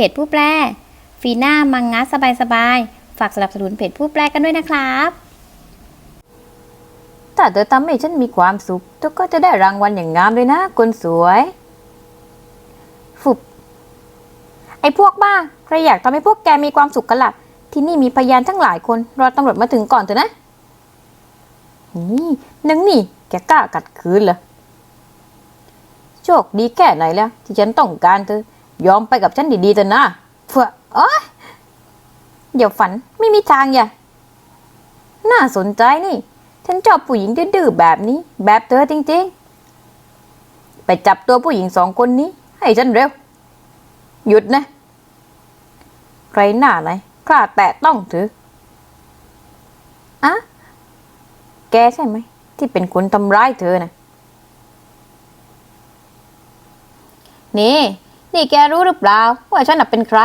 เพจผู้แปลฟีน่ามังงะสบายๆ ฝากสนับสนุนเพจผู้แปลกันด้วยนะครับถ้าเธอทำให้ฉันมีความสุขเธอก็จะได้รางวัลอย่างงามเลยนะคนสวย ฟุบ ไอ้พวกบ้า ใครอยากทำให้พวกแกมีความสุขกันล่ะ ที่นี่มีพยานทั้งหลายคน รอตำรวจมาถึงก่อนเถอะนะ นี่นังนี่ แกกล้ากัดคืนเหรอ โชคดีแค่ไหนแล้ว ที่ฉันต้องการเธอ ยอมไปกับฉันดีๆเถอะนะเพื่อโอ๊ยเดี๋ยวฝันไม่มีทางอย่าน่าสนใจนี่ ฉันชอบผู้หญิงดื้อแบบนี้ แบบเธอจริงๆ ไปจับตัวผู้หญิงสองคนนี้ ให้ฉันเร็ว หยุดนะ ใครหน้าไหนกล้าแตะต้องเธออะแกใช่ไหม ที่เป็นคนทำร้ายเธอนะนี่ นี่แกรู้หรือเปล่าว่าฉันน่ะเป็นใคร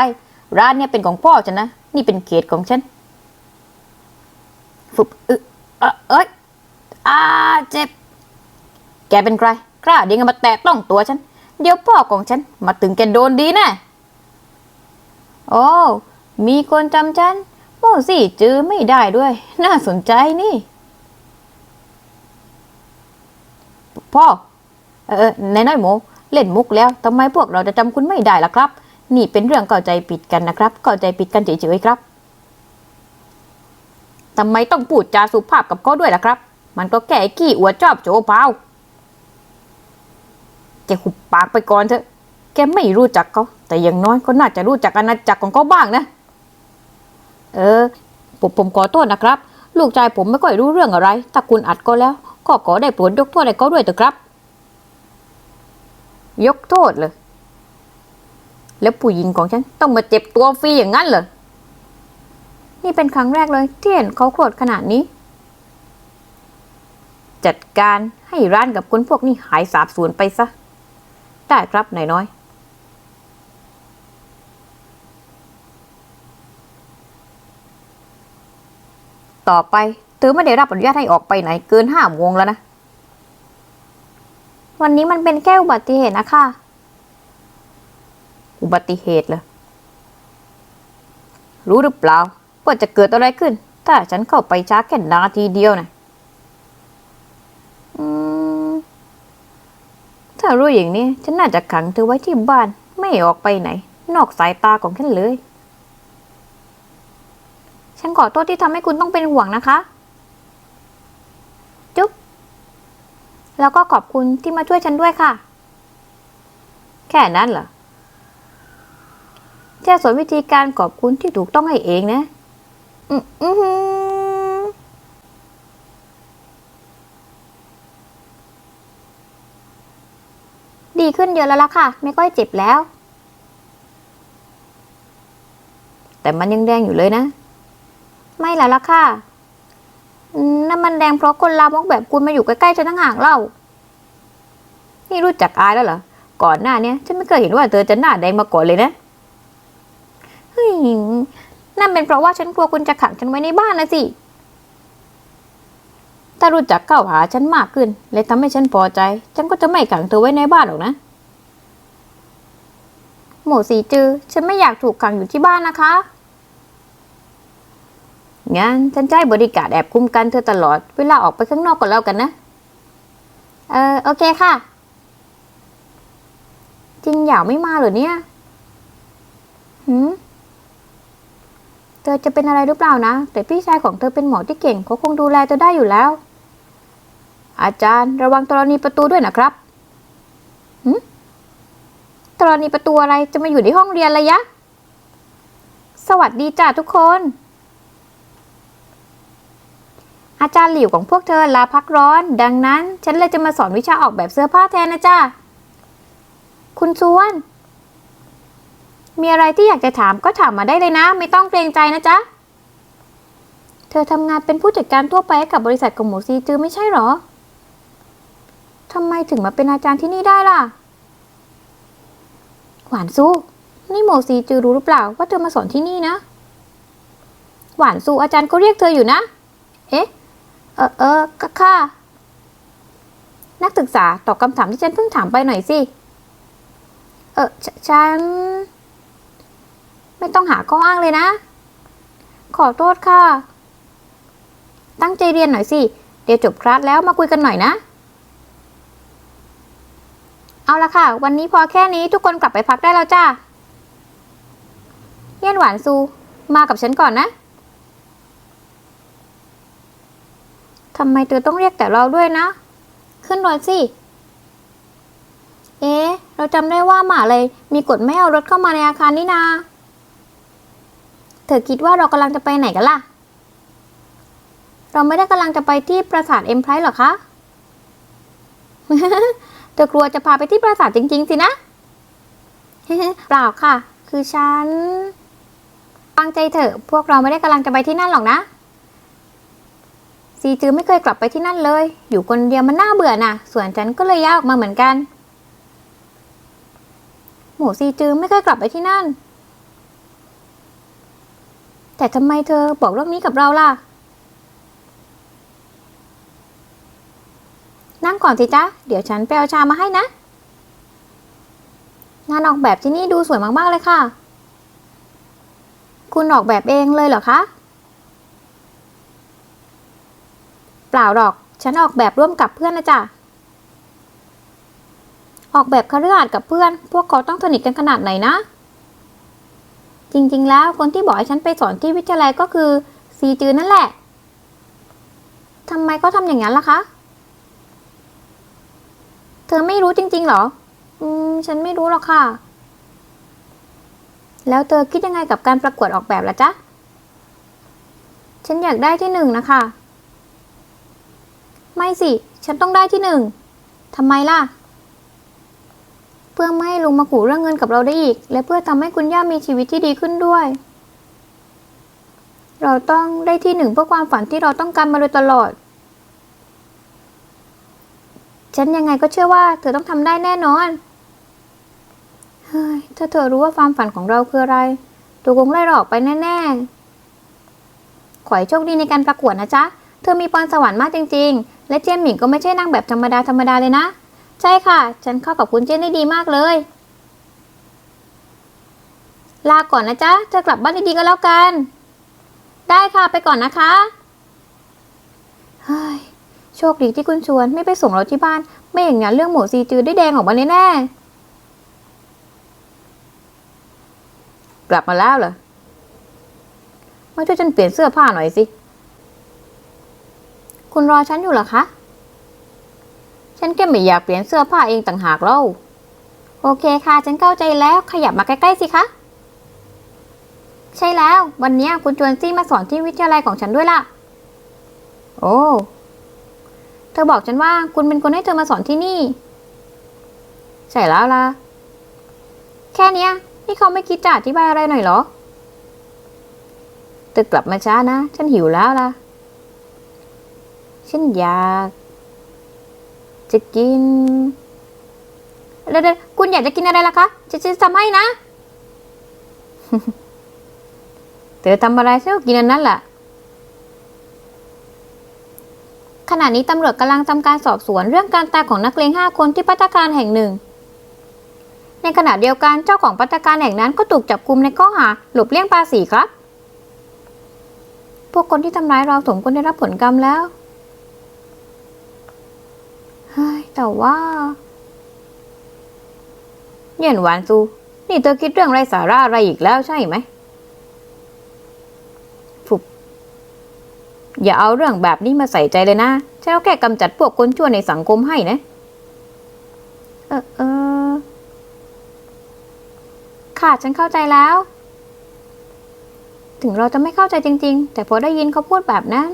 ร้านเนี่ยเป็นของพ่อฉันนะ นี่เป็นเขตของฉันฟุบอึเอะเอ้ยอาเจ็บ แกเป็นใคร กล้าเดีกันมาแตะต้องตัวฉัน เดี๋ยวพ่อของฉัน มาถึงแกโดนดีแน่โอ้มีคนจำฉันโม่สิจือไม่ได้ด้วย น่าสนใจนี่ พ่อ เออในน้อยหมู เล่นมุกแล้วทำไมพวกเราจะจำคุณไม่ได้ล่ะครับ นี่เป็นเรื่องเข้าใจผิดกันนะครับเข้าใจผิดกันเฉยๆครับทำไมต้องพูดจาสุภาพกับเขาด้วยล่ะครับ มันก็แก่ขี้อวดชอบโจเปล่าแกหุบปากไปก่อนเถอะ แกไม่รู้จักเขา แต่อย่างน้อยก็น่าจะรู้จักอาณาจักรของเขาบ้างนะ เออ ผมผมขอโทษนะครับ ลูกชายผมไม่ค่อยรู้เรื่องอะไร ถ้าคุณอัดก็แล้ว ก็ขอได้โปรดยกโทษให้เขาด้วยเถอะครับ ยกโทษเลย แล้วผู้หญิงของฉันต้องมาเจ็บตัวฟรีอย่างนั้นเหรอ นี่เป็นครั้งแรกเลยที่เห็นเขาโกรธขนาดนี้ จัดการให้ร้านกับคนพวกนี้หายสาบสูญไปซะ ได้ครับนายน้อย ต่อไปเธอไม่ได้รับอนุญาตให้ออกไปไหนเกินห้าโมงแล้วนะ วันนี้มันเป็นแค่อุบัติเหตุนะคะ อุบัติเหตุเหรอ รู้หรือเปล่าว่าจะเกิดอะไรขึ้น ถ้าฉันเข้าไปช้าแค่นาทีเดียวนะถ้ารู้อย่างนี้ ฉันน่าจะขังเธอไว้ที่บ้าน ไม่ออกไปไหน นอกสายตาของฉันเลย ฉันขอโทษที่ทำให้คุณต้องเป็นห่วงนะคะ จุ๊บ แล้วก็ขอบคุณที่มาช่วยฉันด้วยค่ะ แค่นั้นเหรอแค่สอนวิธีการขอบคุณที่ถูกต้องให้เองนะ อืมอือดีขึ้นเยอะแล้วล่ะค่ะ ไม่ค่อยเจ็บแล้ว แต่มันยังแดงอยู่เลยนะ ไม่แล้วล่ะค่ะ นั่นมันแดงเพราะคนลามกแบบคุณมาอยู่ใกล้ๆฉันทั้งห่างเล่า นี่รู้จักอายแล้วเหรอ ก่อนหน้าเนี้ยฉันไม่เคยเห็นว่าเธอจะหน้าแดงมาก่อนเลยนะ เฮ้ย นั่นเป็นเพราะว่าฉันกลัวคุณจะขังฉันไว้ในบ้านนะสิ ถ้ารู้จักเข้าหาฉันมากขึ้นเลยทำให้ฉันพอใจ ฉันก็จะไม่ขังเธอไว้ในบ้านหรอกนะ หมูสีจือ ฉันไม่อยากถูกขังอยู่ที่บ้านนะคะ งั้นฉันจะให้บริการแอบคุ้มกันเธอตลอด เวลาออกไปข้างนอกก็แล้วกันนะ เออโอเคค่ะ จริงอยากไม่มาเหรอเนี่ยหืมเธอจะเป็นอะไรหรือเปล่านะ แต่พี่ชายของเธอเป็นหมอที่เก่งเขาคงดูแลเธอได้อยู่แล้ว อาจารย์ระวังธรณีประตูด้วยนะครับธรณีประตูอะไรจะมาอยู่ในห้องเรียนระยะ สวัสดีจ้าทุกคน อาจารย์หลิวของพวกเธอลาพักร้อน ดังนั้น ฉันเลยจะมาสอนวิชาออกแบบเสื้อผ้าแทนนะจ้าคุณชวน มีอะไรที่อยากจะถามก็ถามมาได้เลยนะ ไม่ต้องเกรงใจนะจ๊ะ เธอทำงานเป็นผู้จัดการทั่วไปให้กับบริษัทของหมูซีจือไม่ใช่หรอทำไมถึงมาเป็นอาจารย์ที่นี่ได้ล่ะ หวานสู้นี่โมซีจือรู้หรือเปล่าว่าเธอมาสอนที่นี่นะ หวานสู้อาจารย์ก็เรียกเธออยู่นะ เอ๊ะ เออเออก็ค่ะ นักศึกษาตอบคำถามที่ฉันเพิ่งถามไปหน่อยสิ เออฉฉัน ไม่ต้องหาข้ออ้างเลยนะ ขอโทษค่ะ ตั้งใจเรียนหน่อยสิ เดี๋ยวจบคลาสแล้วมาคุยกันหน่อยนะ เอาละค่ะ วันนี้พอแค่นี้ทุกคนกลับไปพักได้แล้วจ้าเยี่ยนหวานซู มากับฉันก่อนนะ ทำไมเธอต้องเรียกแต่เราด้วยนะ ขึ้นรถสิ เอ๊ะ เราจำได้ว่าหมาเลย มีกฎไม่เอารถเข้ามาในอาคารนี่นา เธอคิดว่าเรากำลังจะไปไหนกันล่ะ เราไม่ได้กำลังจะไปที่ปราสาทเอ็มไพร์หรอคะ เธอกลัวจะพาไปที่ปราสาทจริง ๆ สินะ เปล่าค่ะ คือฉันฟังใจเถอะ พวกเราไม่ได้กำลังจะไปที่นั่นหรอกนะ ซีจือไม่เคยกลับไปที่นั่นเลย อยู่คนเดียวมันน่าเบื่อน่ะ ส่วนฉันก็เลยย้ายออกมาเหมือนกัน หมูซีจือไม่เคยกลับไปที่นั่น แต่ทำไมเธอบอกเรื่องนี้กับเราล่ะ นั่งก่อนสิจ๊ะ เดี๋ยวฉันไปเอาชามาให้นะ งานออกแบบที่นี่ดูสวยมากๆเลยค่ะ คุณออกแบบเองเลยเหรอคะ เปล่าหรอก ฉันออกแบบร่วมกับเพื่อนนะจ๊ะ ออกแบบคฤหาสน์กับเพื่อน พวกเขาต้องสนิทกันขนาดไหนนะ จริงๆ แล้วคนที่บอกให้ฉันไปสอนที่วิทยาลัยก็คือ ซีจือนั่นแหละ ทำไมก็ทำอย่างนั้นล่ะคะ เธอไม่รู้จริงๆ หรอ อืม ฉันไม่รู้หรอกค่ะ แล้วเธอคิดยังไงกับการประกวดออกแบบล่ะจ๊ะ ฉันอยากได้ที่หนึ่งนะคะ ไม่สิ ฉันต้องได้ที่หนึ่งทำไมล่ะ เพื่อไม่ให้ลุงมาขู่เรื่องเงินกับเราได้อีก และเพื่อทำให้คุณย่ามีชีวิตที่ดีขึ้นด้วย เราต้องได้ที่หนึ่งเพื่อความฝันที่เราต้องการมาโดยตลอด ฉันยังไงก็เชื่อว่าเธอต้องทำได้แน่นอน เฮ้ย ถ้าเธอรู้ว่าความฝันของเราคืออะไรตัวคงไล่เราออกไปแน่ๆขอให้โชคดีในการประกวดนะจ๊ะ เธอมีพรสวรรค์มากจริง ๆ และเจยนหมิงก็ไม่ใช่นางแบบธรรมดาธรรมดาเลยนะ ใช่ค่ะ ฉันเข้ากับคุณเจนได้ดีมากเลย ลาก่อนนะจ๊ะ เธอกลับบ้านดีๆก็แล้วกัน ได้ค่ะไปก่อนนะคะเฮ้ยโชคดีที่คุณชวนไม่ไปส่งเราที่บ้าน ไม่อย่างนั้นเรื่องหมูซีจือได้แดงออกมาแน่ๆกลับมาแล้วเหรอมาช่วยฉันเปลี่ยนเสื้อผ้าหน่อยสิ คุณรอฉันอยู่หรอคะ ฉันแค่ไม่อยากเปลี่ยนเสื้อผ้าเองต่างหากเล่า โอเคค่ะ ฉันเข้าใจแล้ว ขยับมาใกล้ๆสิคะ ใช่แล้ว วันนี้คุณชวนซี่มาสอนที่วิทยาลัยของฉันด้วยล่ะ โอ้ เธอบอกฉันว่าคุณเป็นคนให้เธอมาสอนที่นี่ ใช่แล้วล่ะ แค่เนี้ยนี่เขาไม่คิดจะอธิบายอะไรหน่อยหรอเธอกลับมาช้านะ ฉันหิวแล้วล่ะ ฉันอยาก จะกินเดี๋ยวคุณอยากจะกินอะไรล่ะคะจะจะทำให้นะ เธอทำอะไรฉันก็กินอันนั้นแหละขณะนี้ตำรวจกำลังทำการสอบสวนเรื่องการตายของนักเลงห้าคนที่พัตตาคารแห่งหนึ่ง ในขณะเดียวกันเจ้าของพัตตาคารแห่งนั้นก็ถูกจับกุมในข้อหาหลบเลี่ยงภาษีครับ พวกคนที่ทำร้ายเราสมควรได้รับผลกรรมแล้ว เฮ้ยแต่ว่าเย็นหวานซูนี่เธอคิดเรื่องไรสาระอะไรอีกแล้วใช่ไหมฟุบอย่าเอาเรื่องแบบนี้มาใส่ใจเลยนะฉันเอาแค่กำจัดพวกคนชั่วในสังคมให้นะ เออเออค่ะฉันเข้าใจแล้ว ถึงเราจะไม่เข้าใจจริง ๆ แต่พอได้ยินเขาพูดแบบนั้น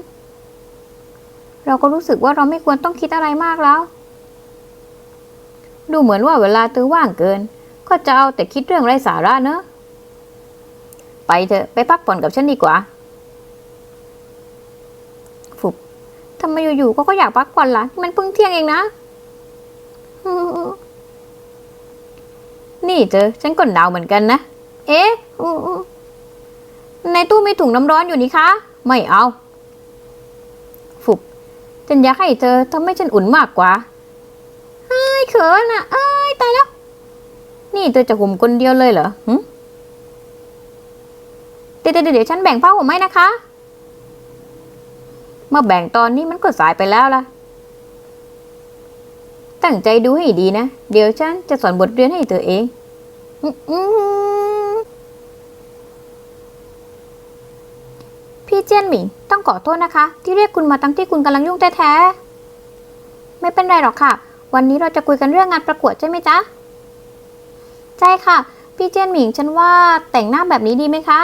เราก็รู้สึกว่าเราไม่ควรต้องคิดอะไรมากแล้ว ดูเหมือนว่าเวลาตือว่างเกิน ก็จะเอาแต่คิดเรื่องไร้สาระเนอะไปเถอะไปพักผ่อนกับฉันดีกว่าฟุบทำไมอยู่ๆก็ก็อยากพักผ่อนล่ะ มันเพิ่งเที่ยงเองนะนี่เจอ ฉันก็หนาวเหมือนกันนะ เอ๊ะในตู้มีถุงน้ำร้อนอยู่นี่คะ ไม่เอา ฉันอยากให้เธอทำให้ฉันอุ่นมากกว่าเอ้ยเขินอะเอ้ยตายแล้ว นี่เธอจะห่มคนเดียวเลยเหรอหึเดี๋ยวเดี๋ยวเดี๋ยวฉันแบ่งผ้าห่มให้นะคะ เมื่อแบ่งตอนนี้มันก็สายไปแล้วล่ะ ตั้งใจดูให้ดีนะ เดี๋ยวฉันจะสอนบทเรียนให้เธอเองอพี่เจียนหมิง ต้องขอโทษนะคะ ที่เรียกคุณมาตั้งที่คุณกำลังยุ่งแท้ๆ ไม่เป็นไรหรอกค่ะ วันนี้เราจะคุยกันเรื่องงานประกวดใช่ไหมจ๊ะ ใช่ค่ะ พี่เจนหมิงฉันว่าแต่งหน้าแบบนี้ดีไหมคะ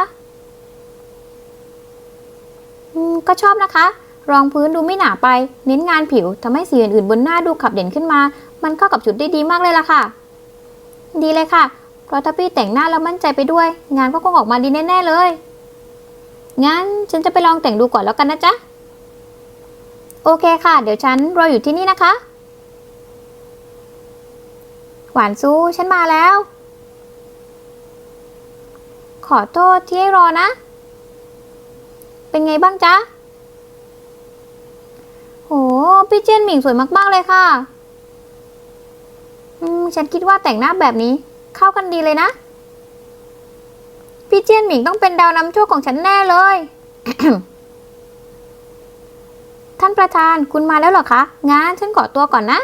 อืม ก็ชอบนะคะ รองพื้นดูไม่หนาไป เน้นงานผิวทำให้สีอื่นๆบนหน้าดูขับเด่นขึ้นมา มันเข้ากับชุดได้ดีมากเลยล่ะค่ะ ดีเลยค่ะ เพราะถ้าพี่แต่งหน้าแล้วมั่นใจไปด้วย งานก็คงออกมาดีแน่ๆเลย งั้นฉันจะไปลองแต่งดูก่อนแล้วกันนะจ๊ะ โอเคค่ะ เดี๋ยวฉันรออยู่ที่นี่นะคะ หวานซูฉันมาแล้ว ขอโทษที่ให้รอนะ เป็นไงบ้างจ๊ะ โห พี่เจนหมิงสวยมากๆเลยค่ะ อืม ฉันคิดว่าแต่งหน้าแบบนี้ เข้ากันดีเลยนะ พี่เจียนหมิงต้องเป็นดาวนำโชคของฉันแน่เลย ท่านประธานคุณมาแล้วเหรอคะงั้นฉันขอตัวก่อนนะ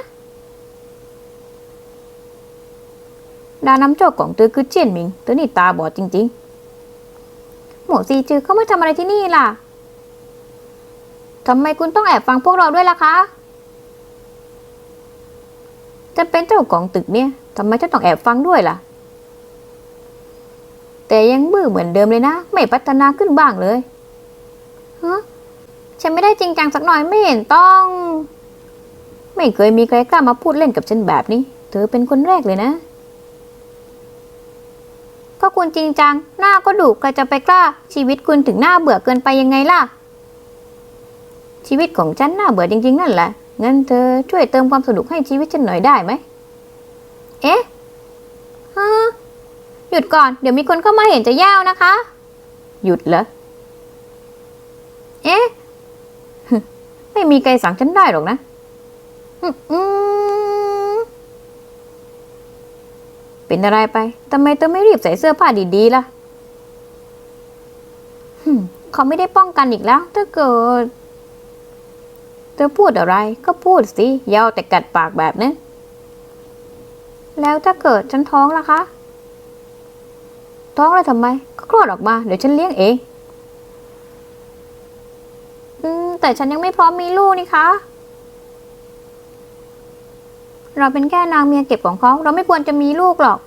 ดาวนำโชคของเธอคือเจียนหมิงเธอนี่ตาบอดจริง ๆ หมูซีจือเขามาทำอะไรที่นี่ล่ะทำไมคุณต้องแอบฟังพวกเราด้วยล่ะคะจะเป็นเจ้าของตึกเนี่ยทำไมฉันต้องแอบฟังด้วยล่ะ แต่ยังบื้อเหมือนเดิมเลยนะ ไม่พัฒนาขึ้นบ้างเลยฮะฉันไม่ได้จริงจังสักหน่อยไม่เห็นต้อง ไม่เคยมีใครกล้ามาพูดเล่นกับฉันแบบนี้ เธอเป็นคนแรกเลยนะ ก็คุณจริงจัง หน้าก็ดุใครจะไปกล้า ชีวิตคุณถึงหน้าเบื่อเกินไปยังไงล่ะ ชีวิตของฉันน่าเบื่อจริง ๆ นั่นแหละงั้นเธอช่วยเติมความสนุกให้ชีวิตฉันหน่อยได้ไหม เอ๊ะฮะ หยุดก่อน เดี๋ยวมีคนเข้ามาเห็นจะแย่วนะคะ หยุดเหรอ เอ๊ะ ไม่มีใครสั่งฉันได้หรอกนะอืมอืมเป็นอะไรไป ทำไมเธอไม่รีบใส่เสื้อผ้าดีๆล่ะเขาไม่ได้ป้องกันอีกแล้ว ถ้าเกิด เธอพูดอะไร ก็พูดสิอยาวแต่กัดปากแบบนั้น แล้วถ้าเกิดฉันท้องล่ะคะ ท้องแล้วทำไม ก็คลอดออกมา เดี๋ยวฉันเลี้ยงเองอืมแต่ฉันยังไม่พร้อมมีลูกนี่คะ เราเป็นแค่นางเมียเก็บของเขาเราไม่ควรจะมีลูกหรอก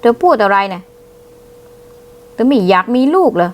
เธอพูดอะไรเนะเธอไม่อยากมีลูกเหรอ